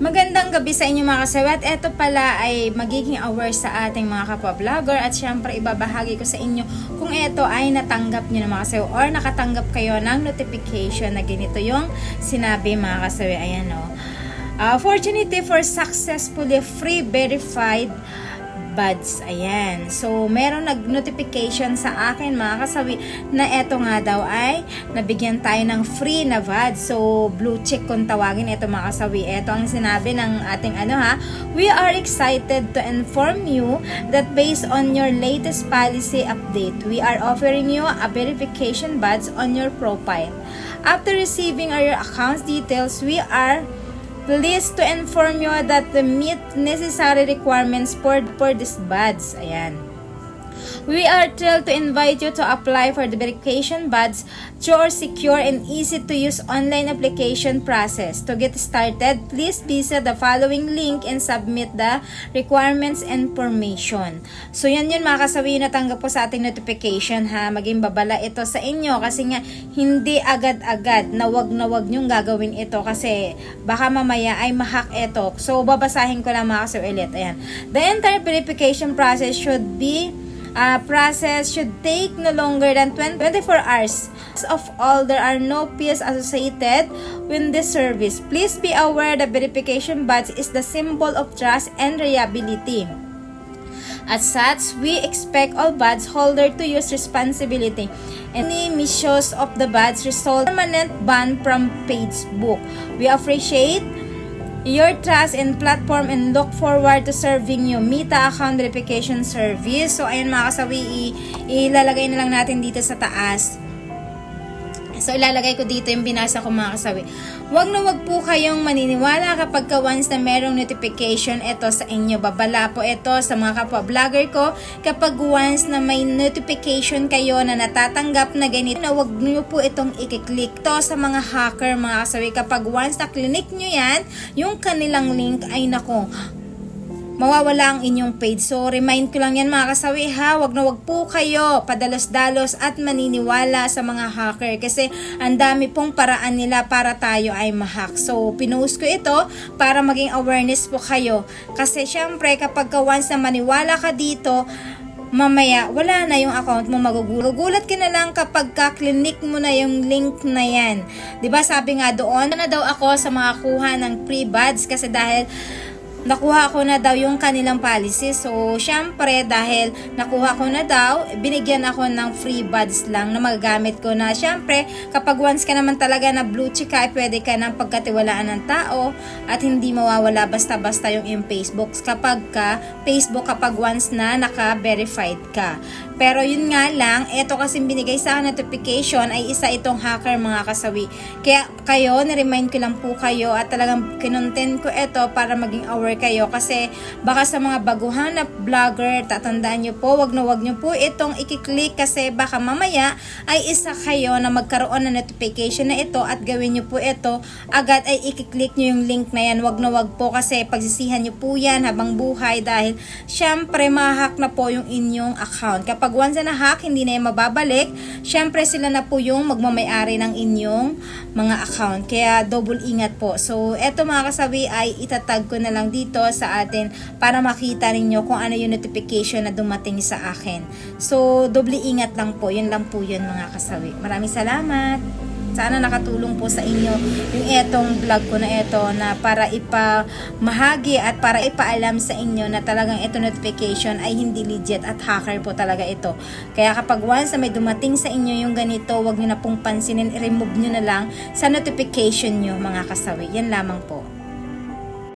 Magandang gabi sa inyo mga kasawi at ito pala ay magiging aware sa ating mga kapwa-vlogger at syempre ibabahagi ko sa inyo kung ito ay natanggap nyo na mga kasawi or nakatanggap kayo ng notification na ganito yung sinabi mga kasawi. Ayan o. Uh, opportunity for successfully free verified buds. Ayan. So, meron nag-notification sa akin mga kasawi na eto nga daw ay nabigyan tayo ng free na VAD. So, blue check kung tawagin ito mga kasawi. Ito ang sinabi ng ating ano ha. We are excited to inform you that based on your latest policy update, we are offering you a verification badge on your profile. After receiving our account details, we are Pleased to inform you that the meet necessary requirements for, for this badge. Ayan. We are thrilled to invite you to apply for the verification badge through our secure and easy to use online application process. To get started, please visit the following link and submit the requirements and information. So yan yun mga kasawi yung natanggap po sa ating notification ha. Maging babala ito sa inyo kasi nga hindi agad-agad na wag na wag nyong gagawin ito kasi baka mamaya ay mahack ito. So babasahin ko lang mga kasawi ulit. Ayan. The entire verification process should be uh, process should take no longer than 20 24 hours. Of all, there are no fees associated with this service. Please be aware the verification badge is the symbol of trust and reliability. As such, we expect all badge holder to use responsibility. Any misuse of the badge result permanent ban from Facebook. We appreciate your trust in platform and look forward to serving you. Mita account verification service. So, ayun mga kasawi, ilalagay na lang natin dito sa taas. So, ilalagay ko dito yung binasa ko mga kasawi. Huwag na wag po kayong maniniwala kapag ka once na merong notification ito sa inyo. Babala po ito sa mga kapwa-vlogger ko. Kapag once na may notification kayo na natatanggap na ganito, na wag niyo po itong ikiklik. To sa mga hacker mga kasawi. Kapag once na click nyo yan, yung kanilang link ay nako, mawawala ang inyong page. So, remind ko lang yan mga kasawi ha, wag na wag po kayo padalos-dalos at maniniwala sa mga hacker kasi ang dami pong paraan nila para tayo ay mahack. So, pinost ko ito para maging awareness po kayo. Kasi syempre, kapag ka once na maniwala ka dito, mamaya wala na yung account mo magugulat. Magugulat ka na lang kapag ka-click mo na yung link na yan. ba sabi nga doon, na daw ako sa mga kuha ng free buds kasi dahil nakuha ko na daw yung kanilang policy. So, syempre, dahil nakuha ko na daw, binigyan ako ng free buds lang na magagamit ko na. Syempre, kapag once ka naman talaga na blue check ka, pwede ka ng pagkatiwalaan ng tao at hindi mawawala basta-basta yung in Facebook. Kapag ka, Facebook kapag once na naka-verified ka. Pero yun nga lang, eto kasi binigay sa akin notification ay isa itong hacker mga kasawi. Kaya kayo, na-remind ko lang po kayo at talagang kinontent ko ito para maging aware kayo kasi baka sa mga baguhan na vlogger, tatandaan nyo po, wag na wag nyo po itong ikiklik kasi baka mamaya ay isa kayo na magkaroon ng notification na ito at gawin nyo po ito, agad ay ikiklik nyo yung link na yan. Wag na wag po kasi pagsisihan nyo po yan habang buhay dahil syempre mahack na po yung inyong account. Kapag once na hack, hindi na yan mababalik, syempre sila na po yung magmamayari ng inyong mga account. Kaya double ingat po. So, eto mga kasabi ay itatag ko na lang dito sa atin para makita ninyo kung ano yung notification na dumating sa akin. So, doble ingat lang po. Yun lang po yun mga kasawi. Maraming salamat. Sana nakatulong po sa inyo yung etong vlog ko na ito na para ipamahagi at para ipaalam sa inyo na talagang ito notification ay hindi legit at hacker po talaga ito. Kaya kapag once may dumating sa inyo yung ganito, wag nyo na pong pansinin, i-remove nyo na lang sa notification nyo mga kasawi. Yan lamang po.